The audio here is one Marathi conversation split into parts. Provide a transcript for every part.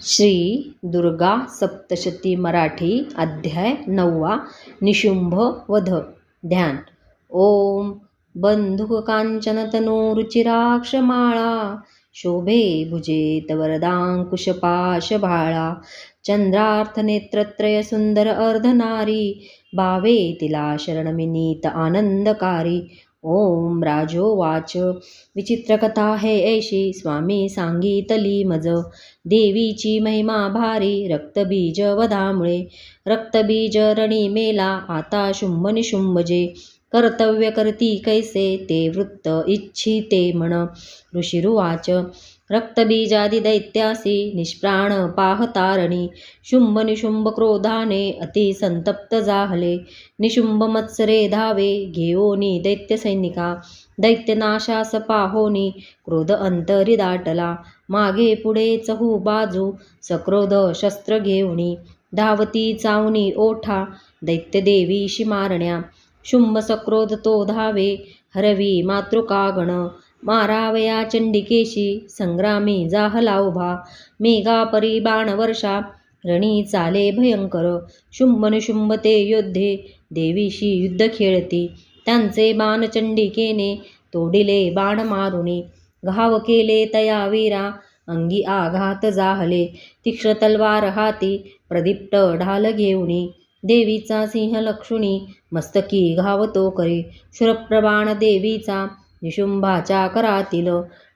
श्री दुर्गा सप्तशती मराठी अध्याय नववा निशुंभ वध. ध्यान. ओम बंधुक कांचन तनूरुचिराक्षमाळा शोभे भुजे वरदांकुशपाशभाळा चंद्रार्थ नेत्रत्रय सुंदर अर्धनारी भावे तिला शरणमिनीत आनंदकारी ओम राजोवाच. विचित्रकथा हे ऐशी. स्वामी सांगितली मज देवीची महिमा भारी. रक्तबीज वधामुळे रक्तबीज रणी मेला. आता शुंभ निशुंभजे कर्तव्य करती कैसे? ते वृत्त इच्छिते म्हण. ऋषिरुवाच. रक्तबीजादि दैत्यासी निष्प्राण पाहतारणी। शुंभ निशुंभ क्रोधाने अतिसंतप्त जाहले। निशुंभ मत्सरे धावे घेओनी दैत्यसैनिका दैत्यनाशास पाहोनी क्रोध अंतरी दाटला। मागे पुढे चहू बाजू सक्रोध शस्त्र घेऊनी धावती चावणी ओठा दैत्यदेवीशी मारण्या। शुंभ सक्रोध तो धावे हरवी मातृकागण। मारावया चंडिकेशी संग्रामी जाहला उभा. मेघापरी बाणवर्षा रणी चाले भयंकर. शुंभ ते योद्धे देवीशी युद्ध खेळती. त्यांचे बाण चंडिकेने तोडिले बाण मारुनी. घाव केले तया वीरा अंगी आघात जाहले. तीक्ष्ण तलवार हाती प्रदीप्त ढाल घेऊनी. देवीचा सिंह लक्ष्मी मस्तकी घावतो करी. शुरप्रबाण देवीचा निशुंभाच्या करातील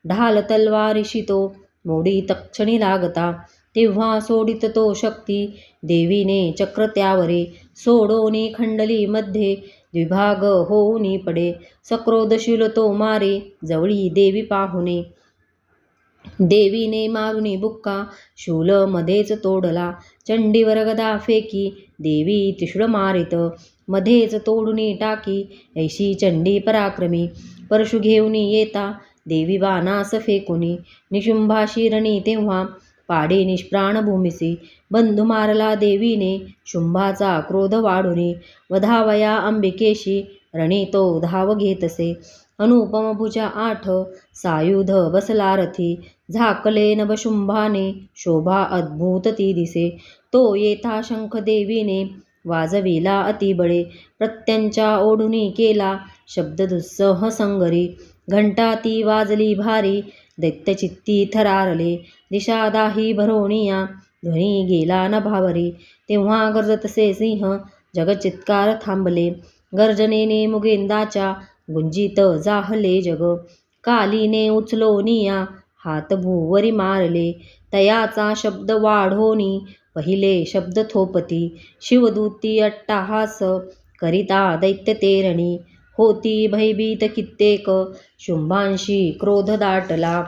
ढाल तलवारीशी तो मोडी तक्षणी लागता. तेव्हा सोडित तो शक्ती देवीने चक्र त्यावरे सोडोनी खंडली मध्ये द्विभाग होऊनी पडे. सक्रोधशील तो मारे जवळी देवी पाहुणे देवीने मारुनी बुक्का शूल मध्येच तोडला. चंडीवर गदा फेकी देवी त्रिशूळ मारित. मध्येच तोडुनी टाकी ऐशी चंडी पराक्रमी. परशु घेऊनी येता. देवी बाणास फेकुनी निशुंभाशी रणी तेव्हा पाडे निष्प्राण भूमिसी बंधू मारला देवीने शुंभाचा क्रोध वाढुनी. वधावया अंबिकेशी रणी तो धाव घेतसे. अनुपमभुजा आठ सायुध बसला रथी झाकले नभशुंभाने शोभा अद्भुत ती दिसे. तो येथा शंख देवीने वाजविला अतिबळे. प्रत्यंच्या ओढुनी केला शब्द दुस्सह संगरी घंटा ती वाजली भारी दैत्यचित्ती थरारले दिशादाही भरोणिया ध्वनी गेला न भावरी. तेव्हा गरजतसे सिंह जगचित्कार थांबले. गर्जनेने मुगेंदाच्या गुंजित जाहले जग. कालीने उचलोनिया हात भूवरी मारले. तयाचा शब्द वाढोनी पहिले शब्द थोपती. शिवदूती अट्टाहास करिता दैत्य तेरणी होती भयभीत कित्येक. शुंभांशी क्रोध दाटला.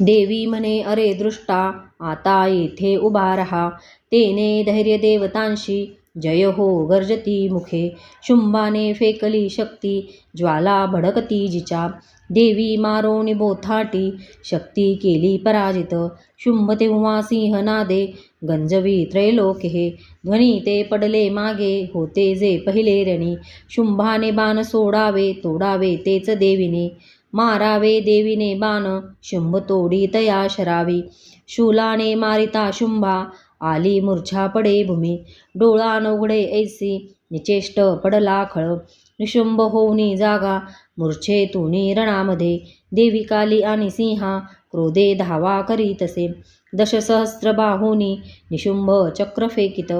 देवी म्हणे अरे दृष्टा आता येथे उभा रहा. तेने धैर्य देवतांशी जय हो गर्जती मुखे शुंभाने फेकली शक्ती ज्वाला भडकती जिचा देवी मारोणी बोथाटी शक्ती केली पराजित शुंभ तेव्हा सिंहनादे गंजवी त्रैलोक हे ध्वनी ते पडले मागे होते जे पहिले रणी शुंभाने बाण सोडावे तोडावे तेच देवीने मारावे देवीने बाण शुंभ तोडी तया शरावी शूलाने मारिता शुंभा आली मूर्छा पडे भूमी. डोळा नवघडे ऐसी निचेष्ट पडला खळ. निशुंभ होऊनी जागा मूर्छेतुनी रणामध्ये. देवी काली आणि सिंहा क्रोधे धावा करी तसे दशसहस्र बाहुनी निशुंभ चक्र फेकित.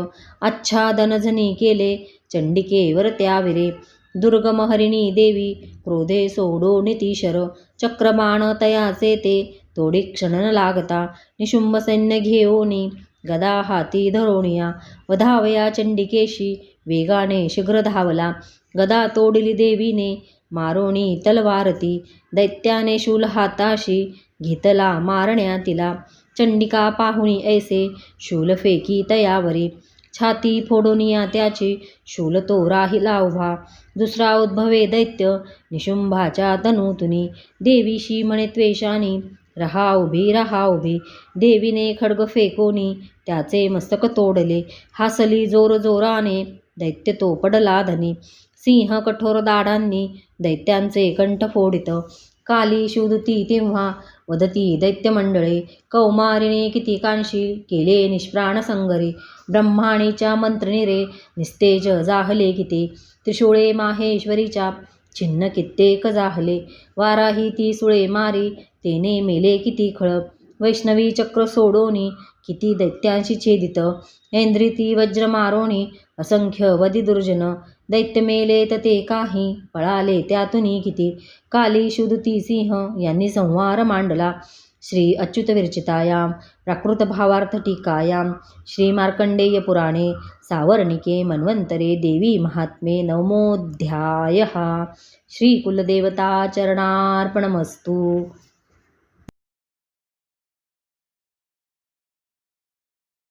आच्छादनजनी केले चंडिकेवर त्याविरे विरे. दुर्गमहरिणी देवी क्रोधे सोडो नितीशर. चक्रबाण तयाचे ते तोडी क्षण न लागता. निशुंभ सैन्य घेऊनी गदा हाती धरोणिया वधावया चंडिकेशी वेगाने शीघ्र धावला गदा तोडली देवीने मारोणी तलवारती दैत्याने शूल हाताशी घेतला मारण्या तिला चंडिका पाहुणी ऐसे शूल फेकी तयावरी छाती फोडोनिया त्याची शूल तो राहिला उभा दुसरा उद्भवे दैत्य निशुंभाच्या तनूतुनी देवीशी म्हणे त्वेषानी रहा उभी रहा उभी देवीने खडग फेकोनी त्याचे मस्तक तोडले. हासली जोर जोराने दैत्य तो पडला धनी. सिंह कठोर दाढांनी दैत्यांचे कंठ फोडित. काली शिवदूती तेव्हा वदती दैत्यमंडळे. कौमारीने किती कांशी केले निष्प्राण संगरे. ब्रह्माणीच्या मंत्रनिरे निस्तेज जाहले किती त्रिशूळे माहेश्वरीच्या छिन्न कित्येक जाहले. वाराही ती सुळे मारी तेने मेले किती खळप वैष्णवी चक्र सोडोनी किती दैत्यांशी छेदित. ऐंद्रिती वज्र मारोणी असंख्य वदी दुर्जन. दैत्य मेलेत ते काही पळाले त्यातून किती. काली शुदुती सिंह यांनी संहार मांडला. श्री अच्युतविरचितायां विरचितायां श्रीमार्कण्डेयपुराणे सावर्णिके मन्वन्तरे देवी महात्मे नवमोऽध्यायः। श्रीकुलदेवताचरणार्पणमस्तु।